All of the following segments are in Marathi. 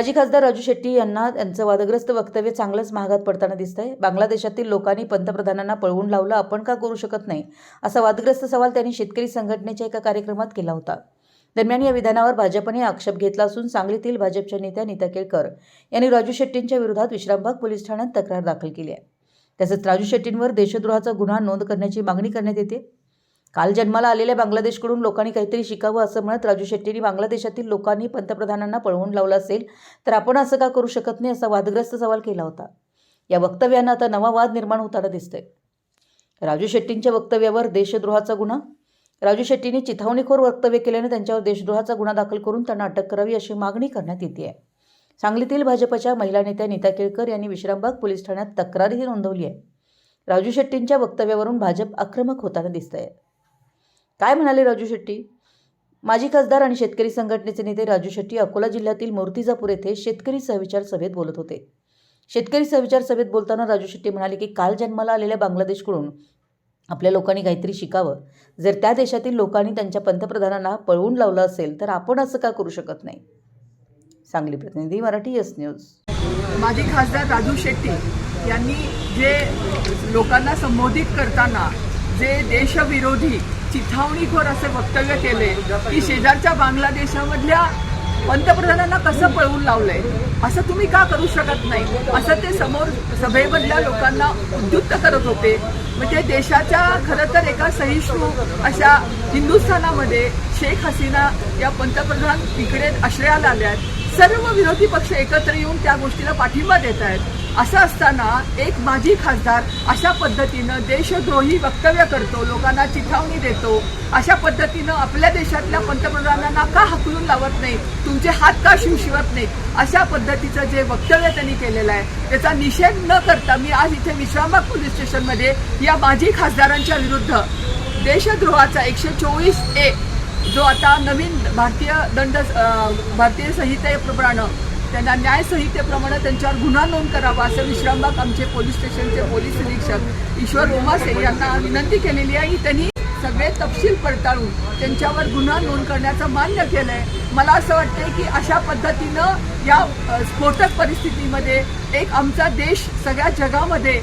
माजी खासदार राजू शेट्टी यांना त्यांचं वादग्रस्त वक्तव्य चांगलंच महागात पडताना दिसतंय. बांगलादेशातील लोकांनी पंतप्रधानांना पळवून लावलं आपण का करू शकत नाही? असा वादग्रस्त सवाल त्यांनी शेतकरी संघटनेच्या एका कार्यक्रमात केला होता. दरम्यान या विधानावर भाजपने आक्षेप घेतला असून सांगलीतील भाजपच्या नेत्या नीता केळकर यांनी राजू शेट्टींच्या विरोधात विश्रामबाग पोलीस ठाण्यात तक्रार दाखल केली आहे. तसंच राजू शेट्टींवर देशद्रोहाचा गुन्हा नोंद करण्याची मागणी करण्यात येते. काल जन्माला आलेल्या बांगलादेशकडून लोकांनी काहीतरी शिकावं असं म्हणत राजू शेट्टींनी बांगलादेशातील लोकांनी पंतप्रधानांना पळवून लावलं असेल तर आपण असं का करू शकत नाही असा वादग्रस्त सवाल केला होता. या वक्तव्यानं आता नवा वाद निर्माण होताना दिसतोय. राजू शेट्टींच्या वक्तव्यावर देशद्रोहाचा गुन्हा? राजू शेट्टींनी चिथावणीखोर वक्तव्य केल्याने त्यांच्यावर देशद्रोहाचा गुन्हा दाखल करून त्यांना अटक करावी अशी मागणी करण्यात येते आहे. सांगलीतील भाजपच्या महिला नेत्या नीता केळकर यांनी विश्रामबाग पोलीस ठाण्यात तक्रारही नोंदवली आहे. राजू शेट्टींच्या वक्तव्यावरून भाजप आक्रमक होताना दिसतंय. काय म्हणाले राजू शेट्टी? माजी खासदार आणि शेतकरी संघटनेचे नेते राजू शेट्टी अकोला जिल्ह्यातील मूर्तिजापूर येथे शेतकरी सहविचार सभेत बोलत होते. शेतकरी सहविचार सभेत बोलताना राजू शेट्टी म्हणाले की काल जन्माला आलेल्या बांगलादेशकडून आपल्या लोकांनी काहीतरी शिकावं. जर त्या देशातील लोकांनी त्यांच्या पंतप्रधानांना पळवून लावलं असेल तर आपण असं का करू शकत नाही? सांगली प्रतिनिधी मराठी एस न्यूज. माजी खासदार राजू शेट्टी यांनी जे लोकांना संबोधित करताना जे देशविरोधी चिथावणीखोर असे वक्तव्य केले की शेजारच्या बांगलादेशामधल्या पंतप्रधानांना कसं पळवून लावलंय? असं तुम्ही का करू शकत नाही? असं ते समोर सभेमधल्या लोकांना उद्युक्त करत होते. म्हणजे देशाच्या खरं तर एका सहिष्णू अशा हिंदुस्थानामध्ये शेख हसीना या पंतप्रधान तिकडे आश्रयाला आल्यात. सर्व विरोधी पक्ष एकत्र येऊन त्या गोष्टीला पाठिंबा देत आहेत असं असताना एक माजी खासदार अशा पद्धतीनं देशद्रोही वक्तव्य करतो लोकांना चिथावणी देतो अशा पद्धतीनं आपल्या देशातल्या पंतप्रधानांना का हकलून लावत नाही तुमचे हात का शिवशिवत नाही अशा पद्धतीचं जे वक्तव्य त्यांनी केलेलं आहे त्याचा निषेध न करता मी आज इथे विश्रामबाग पोलीस स्टेशनमध्ये या माजी खासदारांच्या विरुद्ध देशद्रोहाचा एकशे चोवीस ए जो आता नवीन भारतीय दंड अं, भारतीय संहितेप्रमाणे त्यांना न्यायसंहितेप्रमाणे त्यांच्यावर गुन्हा नोंद करावा असं विश्रामबाग आमचे पोलीस स्टेशनचे पोलीस निरीक्षक ईश्वर रोमासे यांना विनंती केलेली आहे. त्यांनी सगळे तपशील पडताळून त्यांच्यावर गुन्हा नोंद करण्याचं मान्य केलं आहे मला असं वाटतं की अशा पद्धतीनं या स्फोटक परिस्थितीमध्ये एक आमचा देश सगळ्या जगामध्ये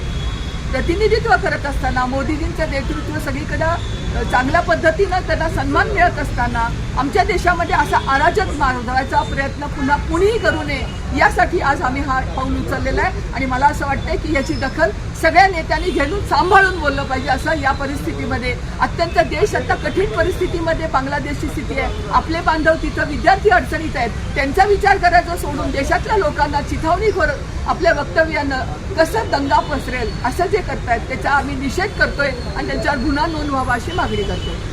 प्रतिनिधित्व करत असताना मोदीजींचं नेतृत्व सगळीकडं चांगल्या पद्धतीनं त्यांना सन्मान मिळत असताना आमच्या देशामध्ये असा अराजक मारवायचा प्रयत्न पुन्हा कुणीही करू नये यासाठी आज आम्ही हा पाऊल उचललेला आहे. आणि मला असं वाटतंय की याची दखल सगळ्या नेत्यांनी घेऊन सांभाळून बोललं पाहिजे असं या परिस्थितीमध्ये. अत्यंत देश आता कठीण परिस्थितीमध्ये बांगलादेशची स्थिती आहे. आपले बांधव तिथं विद्यार्थी अडचणीत आहेत. त्यांचा विचार करायचा सोडून देशातल्या लोकांना चिथावणीखोर आपल्या वक्तव्यानं कसं दंगा पसरेल असं जे करतायत त्याचा आम्ही निषेध करतोय आणि त्यांच्यावर गुन्हा नोंद व्हावा अशी मागणी करतोय.